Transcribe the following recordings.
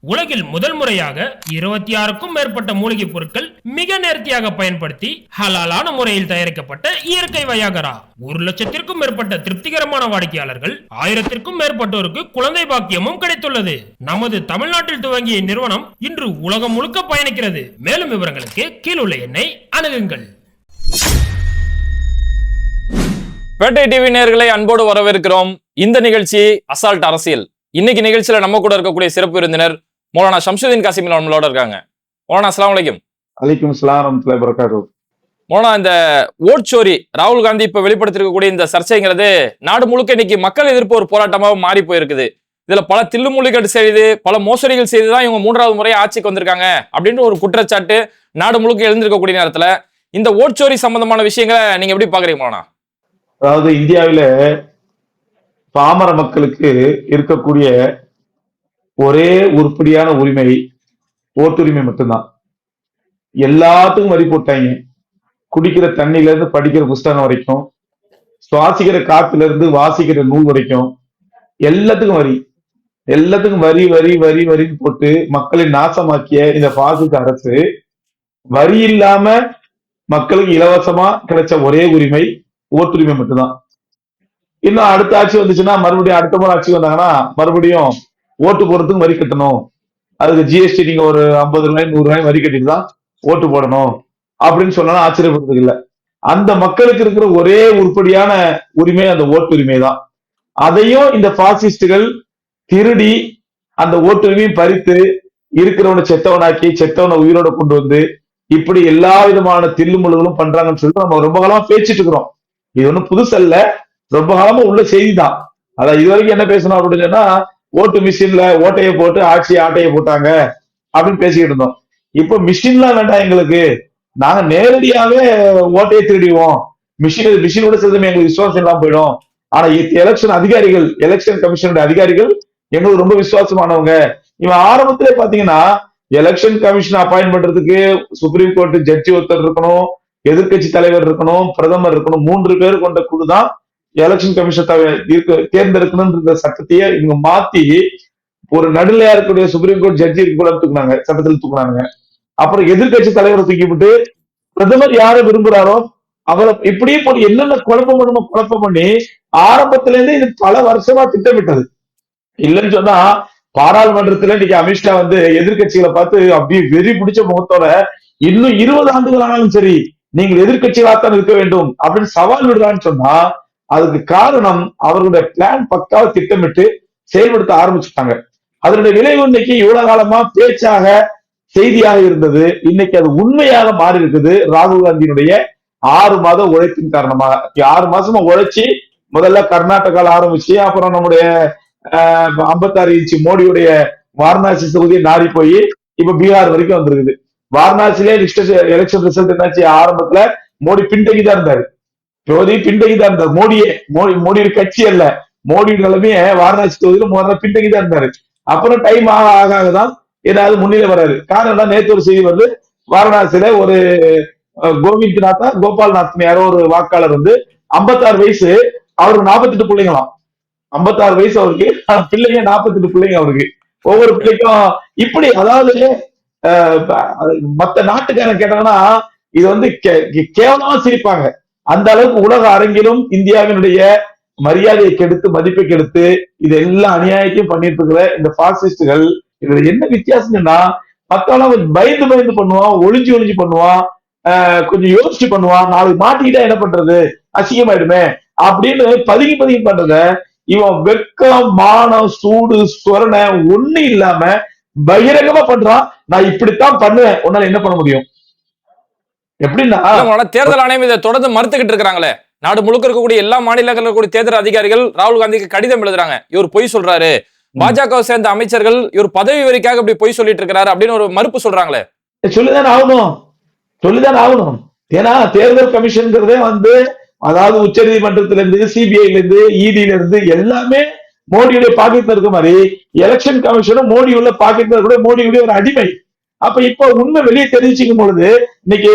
உலகில் முதல் முறையாக இருபத்தி ஆறுக்கும் மேற்பட்ட மூலிகைப் பொருட்கள் மிக நேர்த்தியாக பயன்படுத்தி ஹலாலான முறையில் தயாரிக்கப்பட்ட இயற்கை வயாகரா. ஒரு லட்சத்திற்கும் மேற்பட்ட திருப்திகரமான வாடிக்கையாளர்கள் ஆயிரத்திற்கும் மேற்பட்டோருக்கு குழந்தை பாக்கியமும் கிடைத்துள்ளது. நமது தமிழ்நாட்டில் துவங்கிய நிறுவனம் இன்று உலகம் முழுக்க பயணிக்கிறது. மேலும் விவரங்களுக்கு கீழுள்ள எண்ணை அணுகுங்கள். பேட்டை டிவி நேர்களை அன்போடு வரவேற்கிறோம். இந்த நிகழ்ச்சி அசால்ட் அரசியல். இன்னைக்கு நிகழ்ச்சியில நம்ம கூட இருக்கக்கூடிய சிறப்பு விருந்தினர் மௌலானா ஷம்சுதீன் காசிம் நம்மளோட இருக்காங்க. மௌலானா அஸ்லாம் வலைக்கும் அலைக்கும் வரகாத்து மௌலானா இந்த ஓட்சோரி ராகுல் காந்தி இப்ப வெளிப்படுத்திருக்கக்கூடிய இந்த சர்ச்சைங்கிறது நாடு முழுக்க இன்னைக்கு மக்கள் எதிர்ப்பு ஒரு போராட்டமாக மாறி போயிருக்குது. இதுல பல தில்லுமுள்ளிகள் செய்து பல மோசடிகள் செய்து தான் இவங்க மூன்றாவது முறை ஆட்சிக்கு வந்திருக்காங்க. அப்படின்ற ஒரு குற்றச்சாட்டு நாடு முழுக்க எழுந்திருக்கக்கூடிய நேரத்துல இந்த ஓட்சோரி சம்பந்தமான விஷயங்களை நீங்க எப்படி பாக்குறீங்க மௌலானா? அதாவது இந்தியாவில பாமர மக்களுக்கு இருக்கக்கூடிய ஒரே உருப்படியான உரிமை ஓட்டுரிமை மட்டும்தான். எல்லாத்துக்கும் வரி போட்டாங்க குடிக்கிற தண்ணில இருந்து படிக்கிற புஸ்தகம் வரைக்கும் சுவாசிக்கிற காத்துல இருந்து வாசிக்கிற நூல் வரைக்கும் எல்லாத்துக்கும் வரி. எல்லாத்துக்கும் வரி வரி வரி வரின்னு போட்டு மக்களை நாசமாக்கிய இந்த பாசிச அரசு வரி இல்லாம மக்களுக்கு இலவசமா கிடைச்ச ஒரே உரிமை ஓட்டுரிமை மட்டும்தான். இன்னும் அடுத்த ஆட்சி வந்துச்சுன்னா மறுபடியும் அடுத்த முறை ஆட்சி வந்தாங்கன்னா மறுபடியும் ஓட்டு போடுறதுக்கு வரி கட்டணும். அதுக்கு ஜிஎஸ்டி நீங்க ஒரு ஐம்பது ரூபாய் நூறு ரூபாய் வரி கட்டிட்டு தான் ஓட்டு போடணும். அப்படின்னு சொன்னா ஆச்சரியப்படுறதுக்கு இல்ல. அந்த மக்களுக்கு இருக்கிற ஒரே உருப்படியான உரிமை அந்த ஓட்டுரிமை தான். அதையும் இந்த பாசிஸ்டுகள் திருடி அந்த ஓட்டுரிமையும் பறித்து இருக்கிறவனை செத்தவனாக்கி செத்தவனை உயிரோட கொண்டு வந்து இப்படி எல்லா விதமான தில்லுமுழுகளும் பண்றாங்கன்னு சொல்லிட்டு நம்ம ரொம்ப காலமா பேசிட்டு இருக்கிறோம். இது ஒண்ணும் புதுசல்ல. ரொம்ப காலமா உள்ள செய்தி தான். அதான் இது வரைக்கும் என்ன பேசணும் அப்படின்னு சொன்னா ஓட்டு மிஷின்ல ஓட்டையை போட்டு ஆட்சி ஆட்டையை போட்டாங்க அப்படின்னு பேசிக்கிட்டு இருந்தோம். இப்போ மிஷின்லாம் வேண்டாம் எங்களுக்கு. நாங்க நேரடியாவே ஓட்டையை திருடிவோம் மிஷின் மிஷினோட சேர்ந்து எங்களுக்கு விசுவாசம் இல்லாம போயிடும். ஆனா எலெக்ஷன் அதிகாரிகள் எலெக்ஷன் கமிஷனுடைய அதிகாரிகள் எங்களுக்கு ரொம்ப விசுவாசமானவங்க. இவன் ஆரம்பத்திலே பாத்தீங்கன்னா எலெக்ஷன் கமிஷன் அப்பாயின் பண்றதுக்கு சுப்ரீம் கோர்ட் ஜட்ஜி ஒருத்தர் இருக்கணும் எதிர்க்கட்சி தலைவர் இருக்கணும் பிரதமர் இருக்கணும் மூன்று பேர் கொண்ட குழு தான் எலெக்ஷன் கமிஷன் தேர்ந்தெடுக்கணும்ன்ற சட்டத்தையே இவங்க மாத்தி ஒரு நடுநிலையா இருக்கக்கூடிய சுப்ரீம் கோர்ட் ஜட்ஜி கூட தூக்குனாங்க சட்டத்தில் தூக்குனாங்க. அப்புறம் எதிர்க்கட்சி தலைவரை தூக்கிவிட்டு பிரதமர் யாரை விரும்புறாரோ அவரை இப்படியே போய் என்னென்ன குழப்பம் பண்ணுமோ குழப்பம் பண்ணி ஆரம்பத்துல இருந்து இது பல வருஷமா திட்டமிட்டது. இல்லைன்னு சொன்னா பாராளுமன்றத்துல இன்னைக்கு அமித்ஷா வந்து எதிர்க்கட்சிகளை பார்த்து அப்படியே வெறி பிடிச்ச முகத்தோட இன்னும் இருபது ஆண்டுகள் ஆனாலும் சரி நீங்கள் எதிர்க்கட்சிகளாத்தான் இருக்க வேண்டும் அப்படின்னு சவால் விடுறான்னு சொன்னா அதுக்கு காரணம் அவர்களுடைய பிளான் பக்காவ திட்டமிட்டு செயல்படுத்த ஆரம்பிச்சுட்டாங்க. அதனுடைய விளைவு இன்னைக்கு இவ்வளவு காலமா பேச்சாக செய்தியாக இருந்தது. இன்னைக்கு அது உண்மையாக மாறி இருக்குது. ராகுல் காந்தியினுடைய ஆறு மாத உழைப்பின் காரணமாக. ஆறு மாசமா உழைச்சி முதல்ல கர்நாடகால ஆரம்பிச்சு அப்புறம் நம்முடைய ஐம்பத்தாறு இன்ச்சு மோடியுடைய வாரணாசி தொகுதியை நாடி போய் இப்ப பீகார் வரைக்கும் வந்திருக்குது. வாரணாசிலே எலெக்ஷன் ரிசல்ட் என்னாச்சு? ஆரம்பத்துல மோடி பின்தங்கி தான் இருந்தாரு. ஜோதி பின்தங்கிதான் இருந்தார். மோடியே மோடி மோடியோட கட்சி அல்ல. மோடியோட நிலைமையே வாரணாசி தொகுதியில முதல்ல பின்தங்கிதான் இருந்தாரு. அப்புறம் டைம் ஆக ஆக ஆக தான் ஏதாவது முன்னிலை வராது காரணம் நேற்று ஒரு செய்தி வந்து வாரணாசியில ஒரு கோவிந்த் நாத்தா கோபால் யாரோ ஒரு வாக்காளர் வந்து ஐம்பத்தாறு வயசு அவருக்கு நாற்பத்தெட்டு பிள்ளைங்களாம். ஐம்பத்தாறு வயசு அவருக்கு பிள்ளைங்க நாற்பத்தெட்டு பிள்ளைங்க அவருக்கு. ஒவ்வொரு பிள்ளைக்கும் இப்படி அதாவது மத்த நாட்டுக்காரன் கேட்டாங்கன்னா இது வந்து கேவலமா சிரிப்பாங்க. அந்த அளவுக்கு உலக அரங்கிலும் இந்தியாவினுடைய மரியாதையை கெடுத்து மதிப்பை கெடுத்து இது எல்லா அநியாயத்தையும் பண்ணிட்டு இருக்கிற இந்த பாசிஸ்டுகள் இதுல என்ன வித்தியாசம்னா மக்களும் பயந்து பயந்து பண்ணுவான் ஒளிஞ்சு ஒளிஞ்சு பண்ணுவான் கொஞ்சம் யோசிச்சு பண்ணுவான் நாளைக்கு மாட்டிக்கிட்டா என்ன பண்றது? அசிங்கமாயிடுமே. அப்படின்னு பதுங்கி பதுங்கி பண்றத இவன் வெக்கம் மானம் சூடு சொரணை ஒண்ணு இல்லாம பகிரங்கமா பண்றான். நான் இப்படித்தான் பண்ணுவேன். உன்னால என்ன பண்ண முடியும்? எப்படின்னா தேர்தல் ஆணையம் இதை தொடர்ந்து மறுத்துக்கிட்டு இருக்காங்களே. நாடு முழுக்க இருக்கக்கூடிய எல்லா மாநிலங்களில் இருக்கக்கூடிய தேர்தல் அதிகாரிகள் ராகுல் காந்திக்கு கடிதம் எழுதுறாங்க. இவர் பொய் சொல்றாரு. பாஜக சேர்ந்த அமைச்சர்கள் இவர் பதவி வரிக்காக இப்படி பொய் சொல்லிட்டு இருக்கிறாரு அப்படின்னு ஒரு மறுப்பு சொல்றாங்களே. சொல்லிதான் ஆகணும். சொல்லிதான் ஆகணும். ஏன்னா தேர்தல் கமிஷன்ங்கிறதே வந்து அதாவது உச்ச நீதிமன்றத்துல இருந்து சிபிஐல இருந்து இடில இருந்து எல்லாமே மோடியுடைய பாக்கெட்ல இருக்க மாதிரி. எலெக்ஷன் கமிஷனும் மோடி உள்ள பாக்கெட்ல கூட மோடியுடைய ஒரு அடிமை. அப்ப இப்ப உண்மை வெளியே தெரிவிச்சுக்கும் பொழுது இன்னைக்கு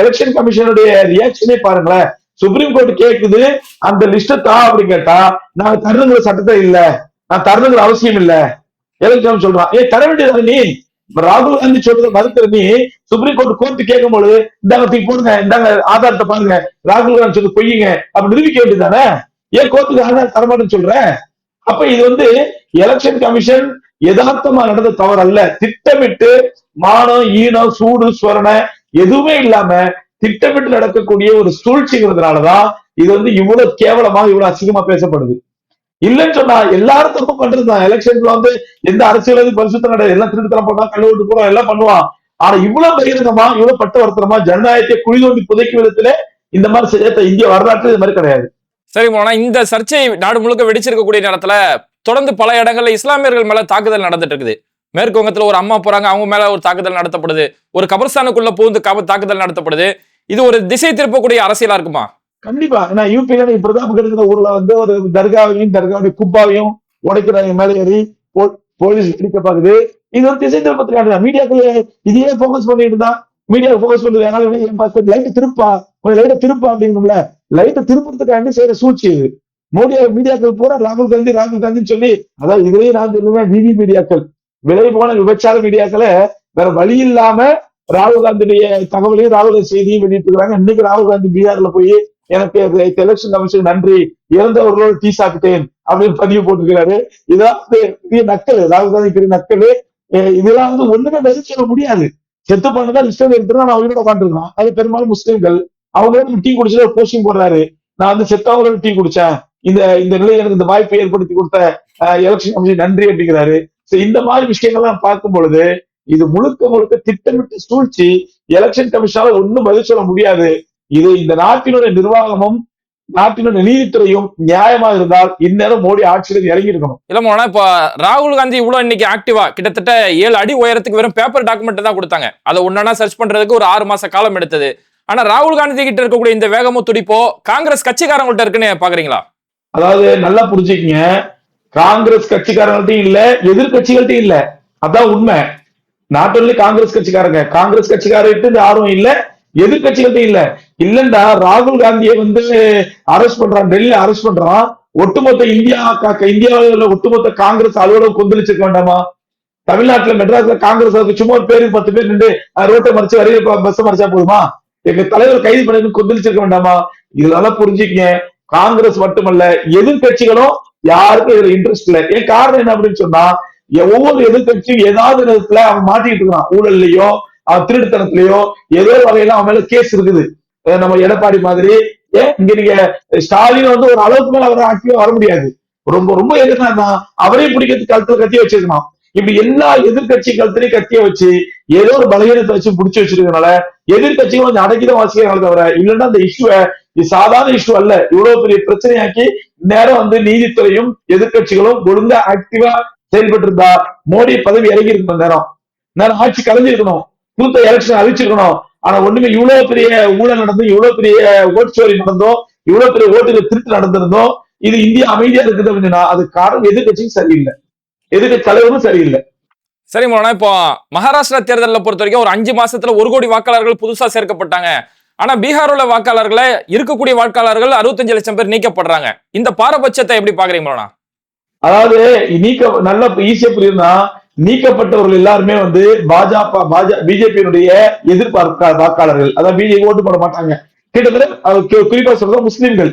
எலெக்ஷன் கமிஷனுடைய ரியாக்ஷனே பாருங்களேன். சுப்ரீம் கோர்ட் கேக்குது அந்த லிஸ்ட தா அப்படின்னு கேட்டா நாங்க தரணுங்கிற சட்டத்தை இல்ல. நான் தரணுங்கிற அவசியம் இல்ல. எலெக்ஷன் சொல்றான் ஏ தர வேண்டியது நீ? ராகுல் காந்தி சொல்றது மறுக்கிற நீ சுப்ரீம் கோர்ட் கோர்ட் கேட்கும் பொழுது இந்தாங்க தூக்கி போடுங்க இந்தாங்க ஆதாரத்தை பாருங்க ராகுல் காந்தி சொல்லி பொய்யுங்க. அப்படி நிரூபிக்க வேண்டியதானே ஏன் கோர்ட்டுக்கு ஆதாரம் தரமாட்டேன்னு சொல்ற? அப்ப இது வந்து எலெக்ஷன் கமிஷன் யதார்த்தமா நடந்த தவறு அல்ல திட்டமிட்டு மானம் ஈனம் சூடு சுவரண எதுவுமே இல்லாம திட்டமிட்டு நடக்கக்கூடிய ஒரு சூழ்ச்சிங்கிறதுனாலதான் இது வந்து இவ்வளவு கேவலமா இவ்வளவு அசிங்கமா பேசப்படுது. இல்லைன்னு சொன்னா எல்லாரும் தப்பு பண்றதுதான் எலெக்ஷன்ல வந்து எந்த அரசியல் பரிசுத்தம் கிடையாது. எல்லாம் திருட்டுத்தனம் பண்ணா கழுவிட்டு போறோம் எல்லாம் பண்ணுவான். ஆனா இவ்வளவு பகிரங்கமா இவ்வளவு பட்டவர்த்தனமா ஜனநாயகத்தை குழி தோண்டி புதைக்கும் விதத்துல இந்த மாதிரி செய்யத்த இந்திய வரலாற்று இது மாதிரி கிடையாது. சரி மோனா இந்த சர்ச்சை நாடு முழுக்க வெடிச்சிருக்கக்கூடிய நேரத்துல தொடர்ந்து பல இடங்கள்ல இஸ்லாமியர்கள் மேல தாக்குதல் நடந்துட்டு இருக்குது. மேற்கு வங்கத்துல ஒரு அம்மா போறாங்க அவங்க மேல ஒரு தாக்குதல் நடத்தப்படுது. ஒரு கபர்ஸ்தானுக்குள்ள பூந்து கப- தாக்குதல் நடத்தப்படுது. இது ஒரு திசை திருப்பக்கூடிய அரசியலா இருக்குமா? கண்டிப்பா. ஏன்னா யூபியில பிரதாப் கிடைக்கிற ஊர்ல வந்து ஒரு தர்காவையும் தர்காவுடைய குப்பாவையும் உடைக்கிறாங்க. மேலே ஏறி போலீஸ் பிடிக்க பாக்குது. இது ஒரு திசை திருப்பத்துக்கான மீடியாக்கள் இதையே போக்கஸ் பண்ணிட்டு தான் மீடியா போக்கஸ் பண்ணுறது அதனால லைட்டை திருப்பா? கொஞ்சம் லைட்டை திருப்பா அப்படிங்கணும்ல லைட்டை திருப்பத்துக்காண்டி செய்யற சூழ்ச்சி இது. மோடி மீடியாக்கள் பூரா ராகுல் காந்தி ராகுல் காந்தின்னு சொல்லி அதாவது இதுலயும் நான் சொல்லுவேன் விவி மீடியாக்கள். விலை போன விபச்சார மீடியாக்களை வேற வழி இல்லாம ராகுல் காந்தியுடைய தகவலையும் ராகுல் காந்தி செய்தியும் வெளியிட்டு இருக்காங்க இன்னைக்கு ராகுல் காந்தி பீகார்ல போய் எனக்கு எலெக்ஷன் கமிஷன் நன்றி இறந்தவர்களோடு டீ சாப்பிட்டேன் அப்படின்னு பதிவு போட்டிருக்கிறாரு. இதெல்லாம் பெரிய நக்கல் ராகுல் காந்தி பெரிய நக்கல். இதெல்லாம் வந்து ஒண்ணுமே பதில் சொல்ல முடியாது. செத்து பண்ணதான் லிஸ்ட் எடுத்துனா நான் உயிரோட உட்காந்துருக்கான் அது பெரும்பாலும் முஸ்லீம்கள். அவங்களோட டீ குடிச்சுட்டு போஸ்டிங் போடுறாரு. நான் வந்து செத்தவங்களோட டீ குடிச்சேன். இந்த இந்த நிலையில எனக்கு இந்த வாய்ப்பை ஏற்படுத்தி கொடுத்த எலெக்ஷன் கமிஷன் நன்றி அப்படிங்கிறாரு. இந்த மாதிரி விஷயங்கள்லாம் பார்க்கும் பொழுது இது முழுக்க முழுக்க திட்டமிட்டு சூழ்ச்சி எலெக்ஷன் கமிஷனால ஒன்றும் பதில் சொல்ல முடியாது. இது இந்த நாட்டினுடைய நிர்வாகமும் நாட்டினுடைய நீதித்துறையும் நியாயமா இருந்தால் இந்நேரம் மோடி ஆட்சியில் இறங்கி இருக்கணும் இல்ல இப்ப இப்போ ராகுல் காந்தி இவ்வளவு இன்னைக்கு ஆக்டிவா கிட்டத்தட்ட ஏழு அடி உயரத்துக்கு வெறும் பேப்பர் டாக்குமெண்ட் தான் கொடுத்தாங்க. அதை ஒன்னா சர்ச் பண்றதுக்கு ஒரு ஆறு மாச காலம் எடுத்தது. ஆனா ராகுல் காந்தி கிட்ட இருக்கக்கூடிய இந்த வேகமும் துடிப்போ காங்கிரஸ் கட்சிக்காரங்கள்ட்ட இருக்குன்னு பாக்குறீங்களா? அதாவது நல்லா புரிஞ்சுக்கங்க. காங்கிரஸ் கட்சிக்காரங்கள்ட்டையும் இல்ல எதிர்கட்சிகள்ட்டையும் இல்ல. அதான் உண்மை. நாட் ஒன்லி காங்கிரஸ் கட்சிக்காரங்க காங்கிரஸ் கட்சிக்காரர்கிட்ட இந்த ஆர்வம் இல்ல எதிர்கட்சிகள்ட்டையும் இல்ல. இல்லண்டா ராகுல் காந்தியை வந்து அரெஸ்ட் பண்றான் டெல்லியில அரெஸ்ட் பண்றான். ஒட்டுமொத்த இந்தியா கா- இந்தியாவில் உள்ள ஒட்டுமொத்த காங்கிரஸ் அலுவலகம் கொந்தளிச்சிருக்க வேண்டாமா? தமிழ்நாட்டுல மெட்ராஸ்ல காங்கிரஸ் அதுக்கு சும்மா ஒரு பேருக்கு பத்து பேர் நின்று ரோட்டை மறைச்சு வரையில பஸ் மறைச்சா போதுமா? எங்க தலைவர் கைது பண்ணி கொந்தளிச்சிருக்க வேண்டாமா? இதெல்லாம் புரிஞ்சுக்கங்க. காங்கிரஸ் மட்டுமல்ல எதிர்கட்சிகளும் யாருக்கும் இதுல இன்ட்ரெஸ்ட் இல்ல. ஏன் காரணம் என்ன அப்படின்னு சொன்னா ஒவ்வொரு எதிர்கட்சியும் ஏதாவது நேரத்துல அவன் மாட்டிட்டு இருக்கான். ஊழல்லையோ அவன் திருட்டுத்தனத்திலயோ ஏதோ வகையில அவன் மேல கேஸ் இருக்குது. நம்ம எடப்பாடி மாதிரி ஏன் இங்க நீங்க ஸ்டாலின் வந்து ஒரு அளவுக்கு மேல அவர் ஆட்சியும் வர முடியாது. ரொம்ப ரொம்ப எதிர்னா அவரையும் பிடிக்கிறதுக்கு கழுத்துல கத்திய வச்சிருக்கணும் இப்படி எல்லா எதிர்கட்சி கழுத்துலயும் கத்திய வச்சு ஏதோ ஒரு பலகீனத்தை வச்சு புடிச்சு வச்சிருக்கனால எதிர்கட்சிகள் கொஞ்சம் அடக்கிதான் வாசிக்கிறாங்க தவிர இல்லைன்னா அந்த இஷ்யூவை இது சாதாரண இஷ்யூ அல்ல. இவ்வளவு பெரிய பிரச்சனையாக்கி நேரம் வந்து நீதித்துறையும் எதிர்கட்சிகளும் ஒழுங்கா ஆக்டிவா செயல்பட்டு இருந்தா மோடி பதவி இறங்கி இருக்கணும் நேரம். நேரம் ஆட்சி கலைஞ்சிருக்கணும். புதுத்த எலெக்ஷன் அறிவிச்சிருக்கணும் ஆனா ஒண்ணுமே இவ்வளவு பெரிய ஊழல் நடந்து இவ்வளவு பெரிய ஓட்டு சோரி நடந்தோம் இவ்வளவு பெரிய ஓட்டுகள் திருட்டு நடந்திருந்தோம் இது இந்தியா அமைதியா இருக்குது அப்படின்னா அது காரணம் எதிர்கட்சியும் சரியில்லை. எதிர்கட்சி தலைவரும் சரியில்லை. சரி மோனா இப்போ மகாராஷ்டிரா தேர்தலில் பொறுத்த வரைக்கும் ஒரு அஞ்சு மாசத்துல ஒரு கோடி வாக்காளர்கள் புதுசா சேர்க்கப்பட்டாங்க. ஆனா பீகார் உள்ள வாக்காளர்களை இருக்கக்கூடிய வாக்காளர்கள் அறுபத்தஞ்சு லட்சம் பேர் நீக்கப்படுறாங்க. இந்த பாரபட்சத்தை எப்படி பாக்குறீங்களா அதாவது நீக்க நல்ல ஈஸியா புரியுதுன்னா நீக்கப்பட்டவர்கள் எல்லாருமே வந்து பாஜக பாஜக பிஜேபியினுடைய எதிர்பார்க்க வாக்காளர்கள். அதாவது பிஜேபி ஓட்டு போட மாட்டாங்க. கிட்டத்தட்ட குறிப்பா சொல்றது முஸ்லிம்கள்.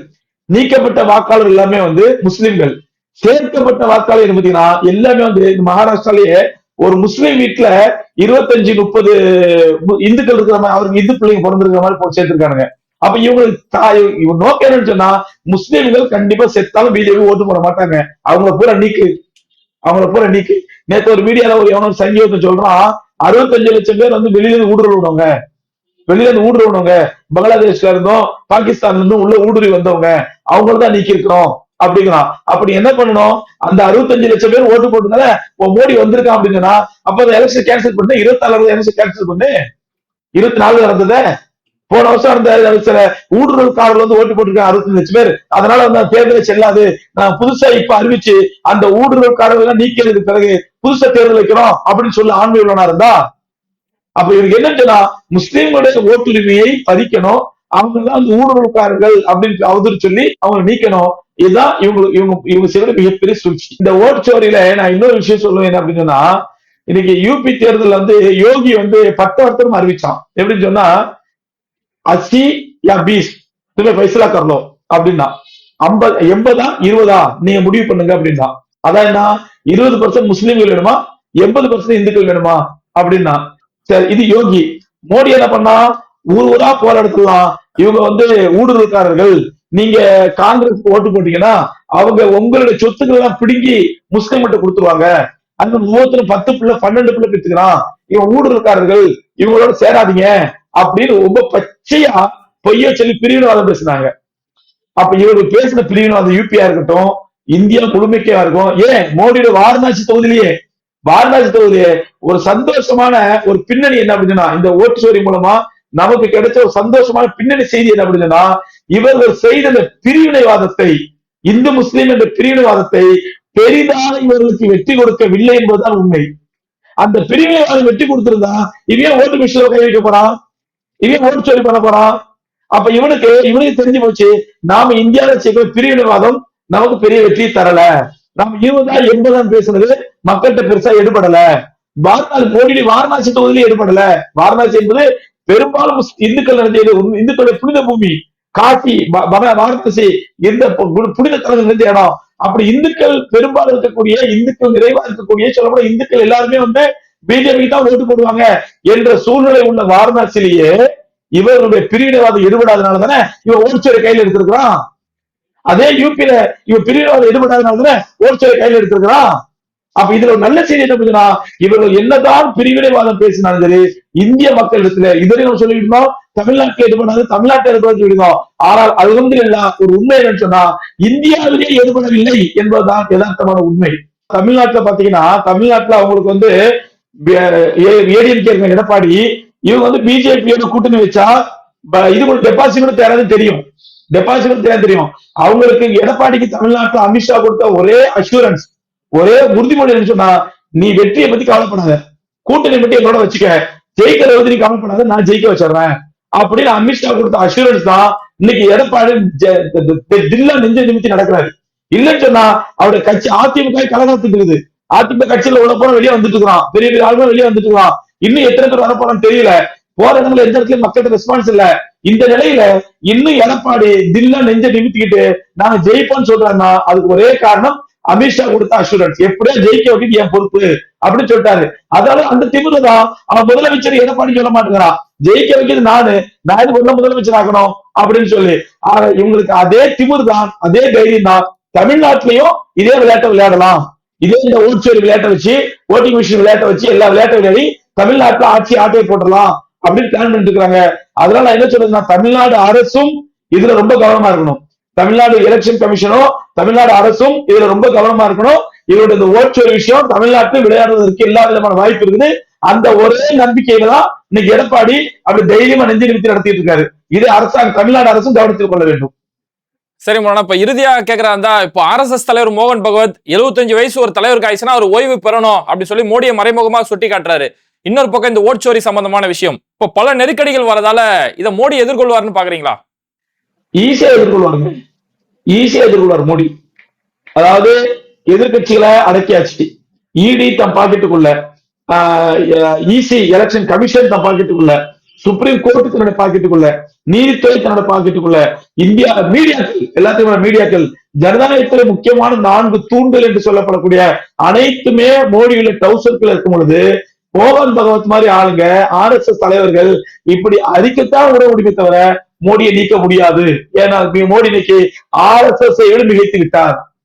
நீக்கப்பட்ட வாக்காளர் எல்லாமே வந்து முஸ்லிம்கள். சேர்க்கப்பட்ட வாக்காளர் என்ன பாத்தீங்கன்னா எல்லாமே வந்து மகாராஷ்டிராலேயே ஒரு முஸ்லீம் வீட்டுல இருபத்தஞ்சு முப்பது இந்துக்கள் இருக்கிற மாதிரி அவருக்கு இந்து பிள்ளைங்க பிறந்திருக்கிற மாதிரி போட்டு சேர்த்திருக்கானுங்க. அப்ப இவங்களுக்கு தாய் இவங்க நோக்கம் என்னன்னு சொன்னா முஸ்லீம்கள் கண்டிப்பா செத்தாலும் பிஜேபி ஓட்டு போட மாட்டாங்க. அவங்கள பூரா நீக்கு. அவங்கள பூரா நீக்கு. நேத்து ஒரு மீடியால ஒரு எவனும் சங்கீதத்தை சொல்றான் அறுபத்தஞ்சு லட்சம் பேர் வந்து வெளியில இருந்து ஊடுருவனவங்க வெளியில இருந்து ஊடுருவனவங்க பங்களாதேஷ்ல இருந்தும் பாகிஸ்தான்ல இருந்தும் உள்ள ஊடுருவி வந்தவங்க. அவங்கள தான் நீக்கி இருக்கிறோம் அப்படிங்கிறான். அப்படி என்ன பண்ணணும்? அந்த அறுபத்தஞ்சு லட்சம் பேர் ஓட்டு போட்டுனால மோடி வந்திருக்கான் அப்படின்னா அப்ப அந்த எலெக்ஷன் கேன்சல் பண்ணு இருபத்தி நாலு எலெக்ஷன் கேன்சல் பண்ணு. இருபத்தி நாலு நடந்தத போன வருஷம் இருந்த சில ஊடுருவல்காரர்கள் வந்து ஓட்டு போட்டிருக்காங்க அறுபத்தஞ்சு லட்சம் பேர். அதனால வந்து அந்த செல்லாது. நான் புதுசா இப்ப அறிவிச்சு அந்த ஊடுருவல்காரர்கள் எல்லாம் நீக்கிறதுக்கு பிறகு புதுசா தேர்தல் வைக்கிறோம் அப்படின்னு சொல்லி ஆண்மை உள்ளவனா இருந்தா? அப்ப இவருக்கு என்னன்னு சொன்னா முஸ்லீம்களுடைய ஓட்டுரிமையை பறிக்கணும் அவங்க தான் அந்த ஊடுருவல்காரர்கள் அப்படின்னு அவதூறு சொல்லி அவங்களை நீக்கணும். இதுதான் இவங்க இவங்க இவங்க செய்யற மிகப்பெரிய சூழ்ச்சி. இந்த ஓட்சோரியில நான் இன்னொரு விஷயம் சொல்லுவேன் அப்படின்னு சொன்னா இன்னைக்கு யூபி தேர்தல் வந்து யோகி வந்து பத்து வருத்தம் அறிவிச்சான். எப்படின்னு சொன்னா அசி யா பீஸ் இல்லை பைசலா கரலோ அப்படின்னா ஐம்பது எண்பதா இருபதா? நீங்க முடிவு பண்ணுங்க அப்படின்னா. அதான் என்ன? இருபது பர்சன்ட் முஸ்லீம்கள் வேணுமா? எண்பது பர்சன்ட் இந்துக்கள் வேணுமா? அப்படின்னா சரி இது யோகி. மோடி என்ன பண்ணா ஊர் ஊரா போற இவங்க வந்து ஊடுருவல்காரர்கள். நீங்க காங்கிரஸ் ஓட்டு போட்டீங்கன்னா அவங்க உங்களுடைய சொத்துக்களை எல்லாம் பிடுங்கி முஸ்லீம் மட்டும் கொடுத்துருவாங்க. அந்த ஒவ்வொருத்தரும் பத்து பிள்ளை பன்னெண்டு பிள்ளை பெற்றுக்கிறான் இவன் ஊடுருவல்காரர்கள். இவங்களோட சேராதீங்க அப்படின்னு ரொம்ப பச்சையா பொய்ய சொல்லி பிரிவினவாதம் பேசினாங்க. அப்ப இவரு பேசின பிரிவினவாதம் யூபியா இருக்கட்டும் இந்தியா முழுமைக்கா இருக்கும். ஏன்? மோடியோட வாரணாசி தொகுதியிலேயே. வாரணாசி தொகுதியே ஒரு சந்தோஷமான ஒரு பின்னணி என்ன அப்படின்னா இந்த ஓட்டு சோரி மூலமா நமக்கு கிடைச்ச ஒரு சந்தோஷமான பின்னணி செய்தி என்ன அப்படின்னா இவர்கள் செய்த இந்த பிரிவினைவாதத்தை இந்து முஸ்லீம் என்ற பிரிவினைவாதத்தை பெரிதாக இவர்களுக்கு வெற்றி கொடுக்கவில்லை என்பதுதான் உண்மை. அந்த பிரிவினைவாதம் வெற்றி கொடுத்திருந்தா இவன் ஓட்டு மிஷின் கை வைக்க போறான்? இவன் ஓட்டுச்சோரி பண்ண போறான்? அப்ப இவனுக்கு இவனுக்கு தெரிஞ்சு போச்சு நாம இந்தியாவில் சேர்க்கிற பிரிவினைவாதம் நமக்கு பெரிய வெற்றியை தரல. நாம இருபதாம் எண்பதாம் பேசுனது மக்கள்கிட்ட பெருசா எடுபடல. வாரணாசி மோடி வாரணாசி தொகுதியிலே எடுபடல. வாரணாசி என்பது பெரும்பாலும் இந்துக்கள் நிறைஞ்சது இந்துக்களுடைய புனித பூமி காசி வ- வாரணாசி இந்த புனித தலங்கள் நிறைஞ்ச இடம். அப்படி இந்துக்கள் பெரும்பாலும் இருக்கக்கூடிய இந்துக்கள் நிறைவா இருக்கக்கூடிய சொல்லப்போனா இந்துக்கள் எல்லாருமே வந்து பிஜேபி தான் ஓட்டு போடுவாங்க என்ற சூழ்நிலை உள்ள வாரணாசியிலேயே இவருடைய பிரிவினைவாதம் ஈடுபடாதனால தானே இவன் ஓட்சரை கையில எடுத்திருக்கிறான். அதே யூபியில இவன் பிரிவினைவாதம் ஈடுபடாதனால தானே ஓட்சரை கையில எடுத்திருக்கிறான். அப்ப இதுல ஒரு நல்ல செய்தி என்ன புரியுதுன்னா இவர்கள் என்னதான் பிரிவினைவாதம் பேசினாலும் சரி இந்திய மக்களிடத்துல இதுவரை நம்ம சொல்லிட்டு இருந்தோம் தமிழ்நாட்டில் ஈடுபடாது தமிழ்நாட்டில் ஈடுபட சொல்லியிருந்தோம் ஆனால் அது வந்து இல்ல ஒரு உண்மை என்னன்னு சொன்னா இந்தியாவிலேயே ஈடுபடவில்லை என்பதுதான் யதார்த்தமான உண்மை. தமிழ்நாட்டுல பாத்தீங்கன்னா தமிழ்நாட்டுல அவங்களுக்கு வந்து ஏடிஎம்கே இருக்க எடப்பாடி இவங்க வந்து பிஜேபியோட கூட்டணி வச்சா இது கூட டெபாசிட் தேராது தெரியும். டெபாசிட் கூட தெரியும். அவங்களுக்கு எடப்பாடிக்கு தமிழ்நாட்டுல அமித்ஷா கொடுத்த ஒரே அஷூரன்ஸ் ஒரே உறுதிமொழி என்னன்னு சொன்னா நீ வெற்றியை பத்தி கவலைப்படாத. கூட்டணி மட்டும் என்னோட வச்சுக்க. ஜெயிக்கிறத பத்தி நீ கவலைப்படாத. நான் ஜெயிக்க வச்சிடுறேன். அப்படின்னு அமித்ஷா கொடுத்த அஷூரன்ஸ் தான் இன்னைக்கு எடப்பாடி தில்லா நெஞ்ச நிமித்தி நடக்கிறாரு. இல்லைன்னு சொன்னா அவருடைய கட்சி அதிமுக கலகத்துக்குது அதிமுக கட்சியில உள்ள போற வெளியே வந்துட்டு இருக்கிறான். பெரிய பெரிய ஆளுமே வெளியே வந்துட்டு இருக்கிறான். இன்னும் எத்தனை பேர் வர போறான்னு தெரியல. போற இடத்துல எந்த இடத்துலயும் மக்கள்கிட்ட ரெஸ்பான்ஸ் இல்ல. இந்த நிலையில இன்னும் எடப்பாடி தில்லா நெஞ்ச நிமித்திக்கிட்டு நாங்க ஜெயிப்போம்னு சொல்றாங்கன்னா அதுக்கு ஒரே காரணம் அமித்ஷா கொடுத்த அஷூரன்ஸ் எப்படியோ ஜெயிக்க வைக்க என் பொறுப்பு? அப்படின்னு சொல்லிட்டாரு. அதனால அந்த திமுரு தான் அவன் முதலமைச்சர் எடப்பாடி சொல்ல மாட்டேங்கிறான் ஜெயிக்க வைக்கிறது நானு. நான் இது முதலமைச்சர் ஆகணும் அப்படின்னு சொல்லி. ஆனா இவங்களுக்கு அதே திமிரு தான் அதே தைரியம் தான். தமிழ்நாட்டிலையும் இதே விளையாட்டை விளையாடலாம். இதே இந்த உள்சேரி விளையாட்டை வச்சு ஓட்டிங் மிஷின் விளையாட்டை வச்சு எல்லா விளையாட்டை விளையாடி தமிழ்நாட்டுல ஆட்சி ஆட்டையை போட்டுடலாம் அப்படின்னு பிளான் பண்ணிட்டு இருக்காங்க. அதனால நான் என்ன சொல்றதுன்னா தமிழ்நாடு அரசும் இதுல ரொம்ப கவனமா இருக்கணும். தமிழ்நாடு எலெக்ஷன் கமிஷனும் தமிழ்நாடு அரசும் இதுல ரொம்ப கவனமா இருக்கணும். இவருடைய இந்த ஓட்சோரி விஷயம் தமிழ்நாட்டில் விளையாடுவதற்கு எல்லா விதமான வாய்ப்பு இருக்குது. அந்த ஒரே நம்பிக்கையில தான் இன்னைக்கு எடப்பாடி அப்படி தைரியமா நெஞ்சு நிறுத்தி நடத்திட்டு இருக்காரு. இது அரசாங்கம் தமிழ்நாடு அரசும் கவனத்தில் கொள்ள வேண்டும். சரி மோனா இப்ப இறுதியா கேக்குறா இருந்தா இப்போ ஆர்எஸ்எஸ் தலைவர் மோகன் பகவத் 75 வயசு ஒரு தலைவருக்கு ஆயிடுச்சுன்னா அவர் ஓய்வு பெறணும் அப்படி சொல்லி மோடியை மறைமுகமா சுட்டி காட்டுறாரு இன்னொரு பக்கம் இந்த ஓட்சோரி சம்பந்தமான விஷயம். இப்போ பல நெருக்கடிகள் வரதால இதை மோடி எதிர்கொள்வார்னு பாக்குறீங்களா? ஈஸியா எதிர்கொள்வாருங்க. ஈஸியா எதிர்கொள்வார் மோடி. அதாவது எதிர்க்கட்சிகளை அடக்கியாச்சு. இடி தம் பாக்கெட்டுக்குள்ள இசி எலெக்ஷன் கமிஷன் தம் பாக்கெட்டுக்குள்ள சுப்ரீம் கோர்ட்டு தன்னோட பாக்கெட்டுக்குள்ள நீதித்துறை தன்னோட பாக்கெட்டுக்குள்ள இந்தியா மீடியாக்கள் எல்லாத்தையும் மீடியாக்கள் ஜனநாயகத்தில் முக்கியமான நான்கு தூண்கள் என்று சொல்லப்படக்கூடிய அனைத்துமே மோடியுள்ள டவுசர்க்குள்ள இருக்கும் பொழுது மோகன் பகவத் மாதிரி ஆளுங்க ஆர் எஸ் எஸ் தலைவர்கள் இப்படி அறிக்கத்தான் விட முடியுமே தவிர மோடியை நீக்க முடியாது. ஏன்னா மோடி இன்னைக்கு ஆர் எஸ் எஸ் விட மிகைத்து விட்டார்.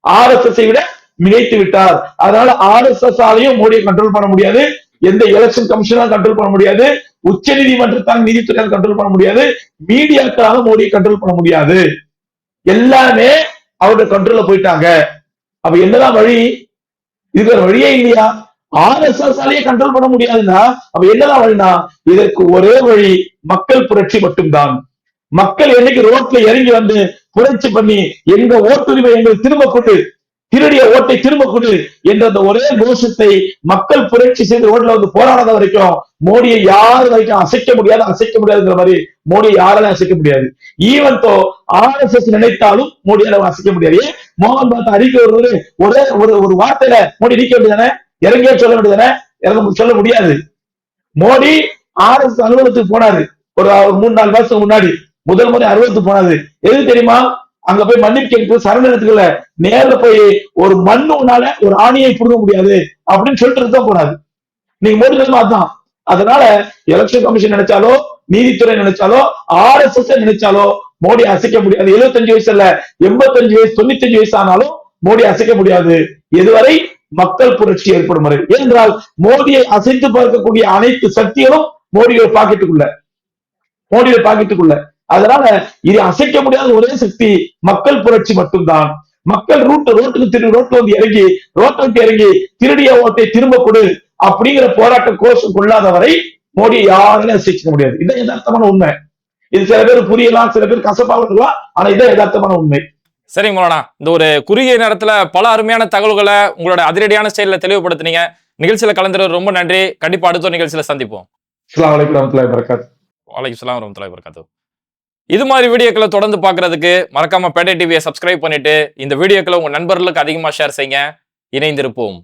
ஆர் எஸ் எஸ் விட மிகைத்து விட்டார். அதனால ஆர் எஸ் எஸ் ஆலையும் மோடியை கண்ட்ரோல் பண்ண முடியாது. எந்த எலெக்ஷன் கமிஷனாலும் கண்ட்ரோல் பண்ண முடியாது. உச்ச நீதிமன்றத்தால் நீதித்துறையால் கண்ட்ரோல் பண்ண முடியாது. மீடியாக்களால மோடியை கண்ட்ரோல் பண்ண முடியாது. எல்லாமே அவருடைய கண்ட்ரோல்ல போயிட்டாங்க. அப்ப என்னதான் வழி? இதுக்கு வழியே இல்லையா? ஆர்எஸ்எஸ் ஆலேயே கண்ட்ரோல் பண்ண முடியாதுன்னா அப்ப என்னதான் வழினா? இதற்கு ஒரே வழி மக்கள் புரட்சி மட்டும்தான். மக்கள் என்னைக்கு ரோட்ல இறங்கி வந்து புரட்சி பண்ணி எங்க ஓட்டுரிமை எங்களுக்கு திரும்ப கொண்டு திருடிய ஓட்டை திரும்ப கொடு என்ற அந்த ஒரே கோஷத்தை மக்கள் புரட்சி செய்து ரோட்ல வந்து போராடாத வரைக்கும் மோடியை யார் வரைக்கும் அசைக்க முடியாது அசைக்க முடியாதுங்கிற மாதிரி மோடியை யாராலும் அசைக்க முடியாது. ஈவன் தோ எஸ் நினைத்தாலும் மோடியால அசைக்க முடியாது. மோகன் பாத் அறிக்கை வருவது ஒரே ஒரு ஒரு வார்த்தையில மோடி நீக்க வேண்டியதானே இறங்கியே சொல்ல வேண்டியது இறங்க சொல்ல முடியாது. மோடி ஆர்எஸ் அலுவலகத்துக்கு போனாரு. ஒரு மூணு நாலு மாசத்துக்கு முன்னாடி. முதல் முறை அலுவலகத்துக்கு போனாரு. எது தெரியுமா? அங்க போய் மன்னிப்பு கேட்க சரணத்துக்குல நேர்ல போய் ஒரு மண்ணுனால ஒரு ஆணியை புடுங்க முடியாது அப்படின்னு சொல்லிட்டு தான் போனாரு. நீங்க மோடி தான் அதனால எலெக்ஷன் கமிஷன் நினைச்சாலோ நீதித்துறை நினைச்சாலோ ஆர்எஸ்எஸ் நினைச்சாலோ மோடி அசைக்க முடியாது. 75 வயசு இல்ல எண்பத்தஞ்சு வயசு தொண்ணூத்தஞ்சு வயசு ஆனாலும் மோடி அசைக்க முடியாது. எதுவரை மக்கள் புரட்சி ஏற்படும் வரை. ஏனென்றால் மோடியை அசைத்து பார்க்கக்கூடிய அனைத்து சக்திகளும் மோடியோட பாக்கெட்டுக்குள்ள. மோடியோட பாக்கெட்டுக்குள்ள. அதனால இது அசைக்க முடியாத ஒரே சக்தி மக்கள் புரட்சி மட்டும்தான். மக்கள் ரூட் ரோட்டுக்கு திரு ரோட்ல வந்து இறங்கி ரோட்டை விட்டு இறங்கி திருடிய ஓட்டை திரும்ப கொடு அப்படிங்கிற போராட்ட கோஷம் கொள்ளாத வரை மோடி யாராலும் அசைச்சிக்க முடியாது. இதான் யதார்த்தமான உண்மை. இது சில பேர் புரியலாம் சில பேர் கசப்பாக இருக்கலாம் ஆனா இதான் யதார்த்தமான உண்மை. சரிங்க மோலனா இந்த ஒரு குறுகிய நேரத்தில் பல அருமையான தகவல்களை உங்களோட அதிரடியான ஸ்டைலில் தெளிவுபடுத்தினீங்க. நிகழ்ச்சியில் கலந்துரு ரொம்ப நன்றி. கண்டிப்பாக அடுத்த ஒரு நிகழ்ச்சியில் சந்திப்போம். வலைக்கு சலாம் வரமத்துல வரகாத்து இது மாதிரி வீடியோக்களை தொடர்ந்து பார்க்கறதுக்கு மறக்காம பேட்டை டிவியை சப்ஸ்கிரைப் பண்ணிட்டு இந்த வீடியோக்களை உங்க நண்பர்களுக்கு அதிகமாக ஷேர் செய்யுங்க. இணைந்திருப்போம்.